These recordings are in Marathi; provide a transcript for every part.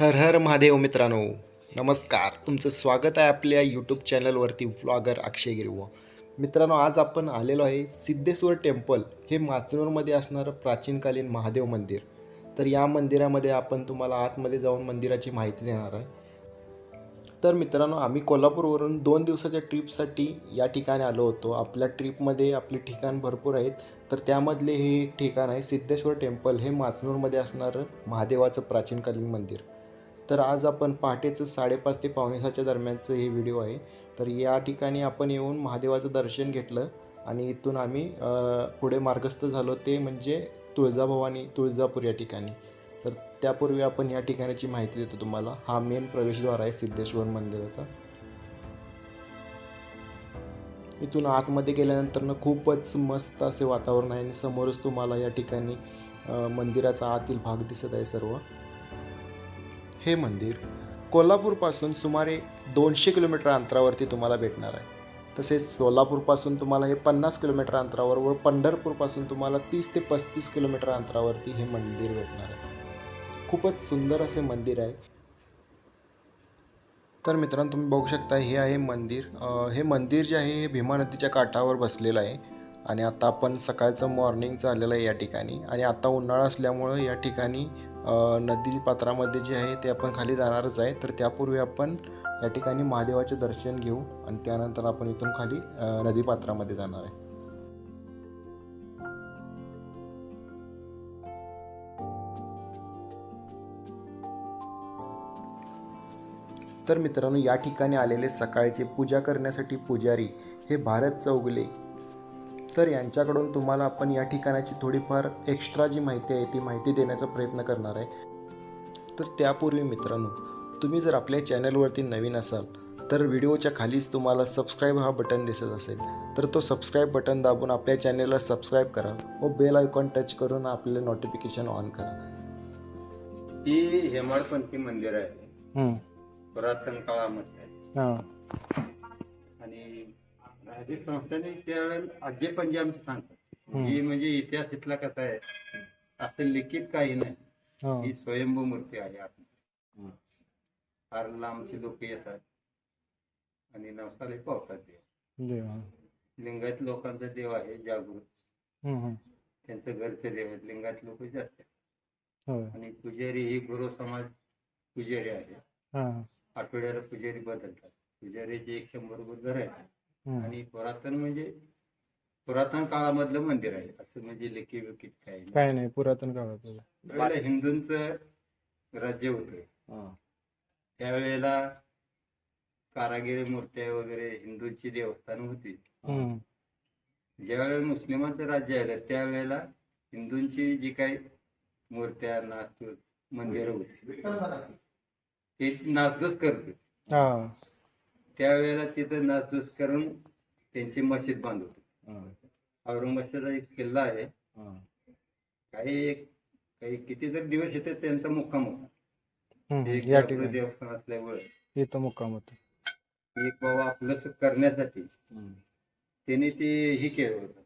हर हर महादेव मित्रांनो नमस्कार. तुमचं स्वागत आहे आपल्या यूट्यूब चॅनलवरती व्लॉगर अक्षय गिरव. मित्रांनो आज आपण आलेलो आहे सिद्धेश्वर टेम्पल हे माचनूरमध्ये असणारं प्राचीनकालीन महादेव मंदिर. तर या मंदिरामध्ये आपण तुम्हाला आतमध्ये जाऊन मंदिराची माहिती देणार आहे. तर मित्रांनो आम्ही कोल्हापूरवरून दोन दिवसाच्या ट्रिपसाठी या ठिकाणी आलो होतो. आपल्या ट्रिपमध्ये आपले ठिकाण भरपूर आहेत. तर त्यामधले हे एक ठिकाण आहे सिद्धेश्वर टेम्पल. हे माचनूरमध्ये असणारं महादेवाचं प्राचीनकालीन मंदिर. तर आज आपण पहाटेचं साडेपाच ते पावणेसाच्या दरम्यानचं हे व्हिडिओ आहे. तर या ठिकाणी आपण येऊन महादेवाचं दर्शन घेतलं आणि इथून आम्ही पुढे मार्गस्थ झालो ते म्हणजे तुळजाभवानी तुळजापूर या ठिकाणी. तर त्यापूर्वी आपण या ठिकाणाची माहिती देतो तुम्हाला. हा मेन प्रवेशद्वार आहे सिद्धेश्वर मंदिराचा. इथून आतमध्ये गेल्यानंतर ना खूपच मस्त असे वातावरण आहे आणि समोरच तुम्हाला या ठिकाणी मंदिराचा आतील भाग दिसत आहे सर्व. हे मंदिर कोल्हापूरपासून सुमारे दोनशे किलोमीटर अंतरावरती तुम्हाला भेटणार आहे. तसेच सोलापूरपासून तुम्हाला हे पन्नास किलोमीटर अंतरावर व पंढरपूरपासून तुम्हाला तीस ते पस्तीस किलोमीटर अंतरावरती हे मंदिर भेटणार आहे. खूपच सुंदर असे मंदिर आहे. तर मित्रांनो तुम्ही बघू शकता हे आहे मंदिर. हे मंदिर जे आहे हे भीमा नदीच्या काठावर बसलेलं आहे. आणि आता आपण सकाळचं मॉर्निंग चाललेलं आहे या ठिकाणी. आणि आता उन्हाळा असल्यामुळं या ठिकाणी नदी पात्रामध्ये जे आहे ते आपण खाली जाणारच आहे. तर त्यापूर्वी आपण या ठिकाणी महादेवाचे दर्शन घेऊ आणि त्यानंतर आपण इथून खाली नदी पात्रामध्ये जाणार आहे. तर मित्रांनो या ठिकाणी आलेले सकाळचे पूजा करण्यासाठी पुजारी हे भारत चौगले. तर यांच्याकडून तुम्हाला आपण या ठिकाणाची थोडीफार एक्स्ट्रा जी माहिती आहे ती माहिती देण्याचा प्रयत्न करणार आहे. तर त्यापूर्वी मित्रांनो तुम्ही जर आपल्या चॅनलवरती नवीन असाल तर व्हिडिओच्या खालीच तुम्हाला सबस्क्राईब हा बटन दिसत असेल. तर तो सबस्क्राईब बटन दाबून आपल्या चॅनलला सबस्क्राईब करा व बेल आयकॉन टच करून आपले नोटिफिकेशन ऑन करा. ती हेमाडपंथी मंदिर आहे. पुरातन काळामध्ये. राजे संस्थाने त्यावेळेला आजे पंजाबचे सांगतात. ही म्हणजे इतिहास इथला कसा आहे? असं लिखित काही नाही. ही. स्वयंभू मूर्ती आहे आत फार लांबची लोक येतात. आणि नवसाला पावतात देव. लिंगायत लोकांचा देव आहे जागृत. त्यांचं घरचे देव आहेत. लिंगायत लोक जास्त आहेत. आणि पुजारी ही गुरु समाज पुजारी आहे. आठवड्याला पुजारी बदलतात. पुजारीचे एक शंभर घर आहेत. आणि पुरातन म्हणजे पुरातन काळामधलं मंदिर आहे. असं म्हणजे लेखी विकीत काही नाही. काय नाही पुरातन काळात त्यावेळेला हिंदूंचं राज्य होतं. त्यावेळेला कारागिरी मूर्त्या वगैरे हिंदूंची देवस्थान होती. ज्यावेळेला मुस्लिमांचं राज्य आलं त्यावेळेला हिंदूंची जी काही मूर्त्या नास्तूस मंदिरं होती. ते नासधूस करत हा. त्यावेळेला तिथं नासधूस करून त्यांची मशीद बांधत औरंगाबादचा एक किल्ला आहे. काही एक काही किती जर दिवस येते त्यांचा मुक्काम होता देवस्थान असल्यामुळे. इथं मुक्काम होत. एक बाबा आपलंच करण्यासाठी त्यांनी ते हे केलं होतं.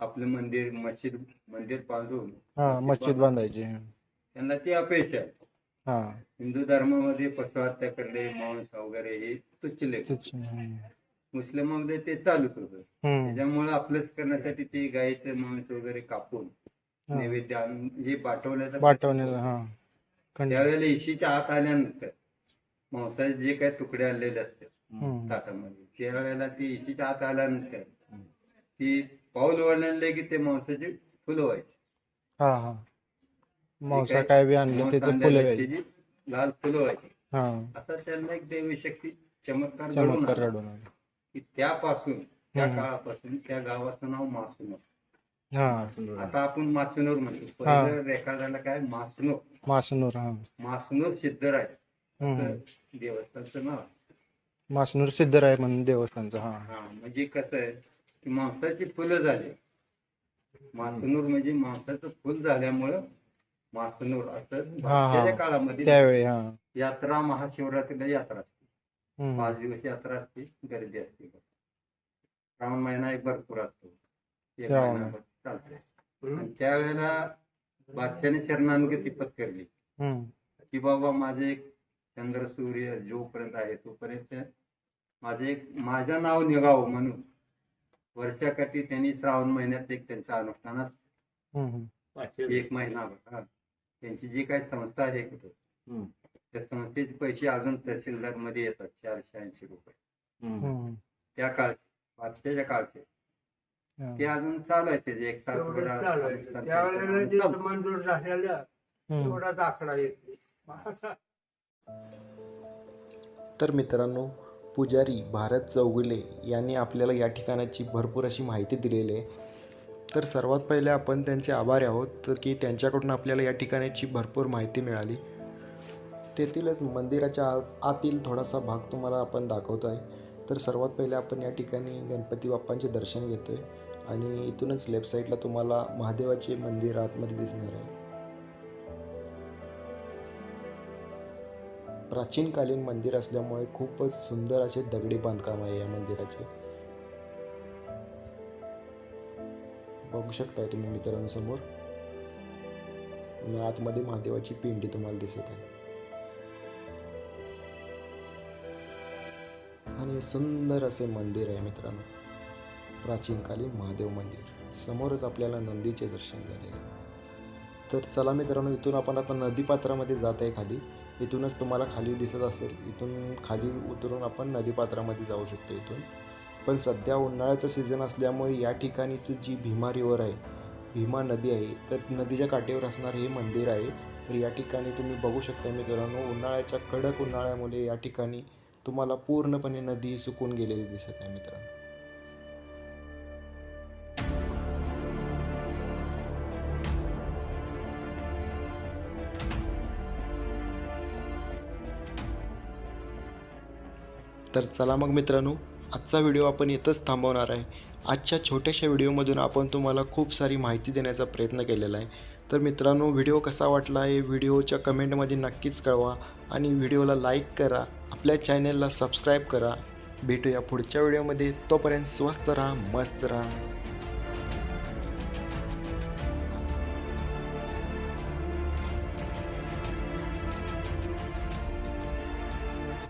आपलं मंदिर मस्जिद मंदिर बांधून हा मस्जिद बांधायची. त्यांना ती अपेक्षा आहे. हिंदू धर्मामध्ये पशुहत्या करणे मांस वगैरे हे तुच्छ लेख तेच हम्म. मुस्लिमांमध्ये ते चालूच होतं. त्याच्यामुळे आपलंच करण्यासाठी ते गायीचं मांस वगैरे कापून हा. नैवेद्य आणून जे पाठवण्याचा हा त्यावेळेला इशीच्या आत आल्यानंतर मांसाचे जे काही तुकडे आणलेले असतात. ताटामध्ये त्यावेळेला ती इशीच्या आत आल्यानंतर ती पाऊल वळले की ते मांसाचे फुलं व्हायची मांसा काय- बी आणलं तिथं आणलेलं फुले आहे, व्हायची. त्याची. लाल फुलं व्हायची. हा. असा त्यांना एक देवी शक्ती चमत्कार घडून चमत्कार आला. आला. की त्यापासून त्या हम्म. काळापासून त्या गावाचं नाव मासुनोर. हा. आता आपण मासुनोर म्हणतो. हा. पहिलं काय? मासुनोर. मासनूर हा. मासुनोर सिद्धराय. हम्म. देवस्थानचं नाव. आहे. मासनूर सिद्धराय म्हणून देवस्थानचं हा. हा म्हणजे कसं आहे की मांसाची फुलं झाली. मासुनूर म्हणजे मांसाचं फुल झाल्यामुळं मासुनूर असं हा. त्याच्या काळामध्ये त्यावेळी हा यात्रा महाशिवरात्रीला यात्रा असते हम्म. पाच दिवस यात्रा असते गर्दी असते श्रावण महिना एक भरपूर असतो एक श्रावण. महिनाभर चालतंय आणि त्यावेळेला बादशाने शरणानगती पत्करली हम्म. की बाबा माझे एक चंद्र सूर्य जोपर्यंत आहे तोपर्यंत माझं एक माझं नाव निघावं म्हणून वर्षाकाठी त्यांनी श्रावण महिन्यात एक त्यांचं अनुष्ठान असतं. हम्म. एक महिनाभर हा. त्यांची जी काही संस्था आहे त्या संस्थेचे पैसे अजून तहसीलदारमध्ये येतात चारशे ऐंशी रुपये. त्या काळचे पाचशेच्या काळचे. ते अजून चालू आहे त्याचे एक तेवढं चालू आहे. तास त्यावेळेला जे चालू. मंजूर झालेल्या हम्म. तेवढाच आकडा येतो तर मित्रांनो पुजारी भारत चौगुले यांनी आपल्याला या ठिकाणाची भरपूर अशी माहिती दिलेली आहे तर सर्वात पहिले आपण त्यांचे आभारी आहोत तर की त्यांच्याकडून आपल्याला या ठिकाणाची भरपूर माहिती मिळाली. तेथीलच मंदिराच्या आत- आतील थोडासा भाग तुम्हाला आपण दाखवतो आहे. तर सर्वात पहिले आपण या ठिकाणी गणपती बाप्पांचे दर्शन घेतो आहे आणि इथूनच लेफ्ट साईडला तुम्हाला महादेवाचे मंदिर आतमध्ये दिसणार आहे. प्राचीनकालीन मंदिर असल्यामुळे खूपच सुंदर असे दगडी बांधकाम आहे या मंदिराचे. बघू शकताय तुम्ही मित्रांनो समोर आणि आतमध्ये महादेवाची पिंडी तुम्हाला दिसत आहे. आणि सुंदर असे मंदिर आहे मित्रांनो. प्राचीनकालीन महादेव मंदिर. समोरच आपल्याला नंदीचे दर्शन झालेले तर चला मित्रांनो इथून आपण आता नदीपात्रामध्ये जात आहे खाली. इथूनच तुम्हाला खाली दिसत असेल. इथून खाली उतरून आपण नदीपात्रामध्ये जाऊ शकतो इथून. पण सध्या उन्हाळ्याचा सीझन असल्यामुळे या ठिकाणीचं जी भीमा रिवर आहे भीमा नदी आहे तर नदीच्या काठेवर असणारं हे मंदिर आहे. तर या ठिकाणी तुम्ही बघू शकता मित्रांनो उन्हाळ्याच्या कडक उन्हाळ्यामुळे या ठिकाणी तुम्हाला पूर्णपणे नदी सुकून गेलेली दिसत आहे मित्रांनो. तर चला मग मित्रांनो आजचा व्हिडिओ आपण इथंच थांबवणार आहे. आजच्या छोट्याशा व्हिडिओमधून आपण तुम्हाला खूप सारी माहिती देण्याचा प्रयत्न केलेला आहे. तर मित्रांनो व्हिडिओ कसा वाटला आहे व्हिडिओच्या कमेंटमध्ये नक्कीच कळवा आणि व्हिडिओला लाईक करा आपल्या चॅनलला सबस्क्राईब करा. भेटूया पुढच्या व्हिडिओमध्ये. तोपर्यंत स्वस्त राहा मस्त राहा.